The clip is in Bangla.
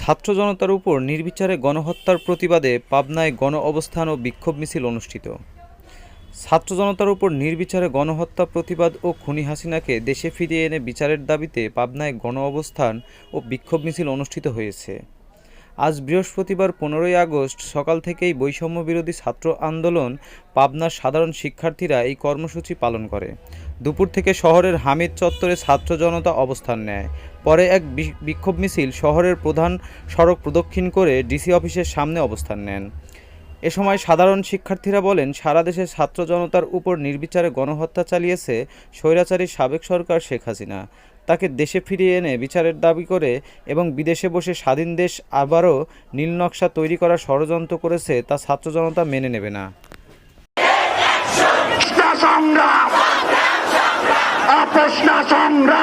ছাত্র জনতার উপর নির্বিচারে গণহত্যার প্রতিবাদে পাবনায় গণ অবস্থান ও বিক্ষোভ মিছিল অনুষ্ঠিত। ছাত্র জনতার উপর নির্বিচারে গণহত্যা প্রতিবাদ ও খুনি হাসিনাকে দেশে ফিরিয়ে এনে বিচারের দাবিতে পাবনায় গণ অবস্থান ও বিক্ষোভ মিছিল অনুষ্ঠিত হয়েছে। আজ বৃহস্পতিবার পনেরোই আগস্ট সকাল থেকেই বৈষম্য বিরোধী ছাত্র আন্দোলন পাবনার সাধারণ শিক্ষার্থীরা এই কর্মসূচি পালন করে। দুপুর থেকে শহরের হামিদ চত্বরে ছাত্র জনতা অবস্থান নেয়। পরে এক বিক্ষোভ মিছিল শহরের প্রধান সড়ক প্রদক্ষিণ করে ডিসি অফিসের সামনে অবস্থান নেন। এ সময় সাধারণ শিক্ষার্থীরা বলেন, সারা দেশের ছাত্র জনতার উপর নির্বিচারে গণহত্যা চালিয়েছে স্বৈরাচারী সাবেক সরকার শেখ হাসিনা। তাকে দেশে ফিরিয়ে এনে বিচারের দাবি করে এবং বিদেশে বসে স্বাধীন দেশ আবারও নীলনকশা তৈরি করার ষড়যন্ত্র করেছে, তা ছাত্র জনতা মেনে নেবে না। সংগ্রাম।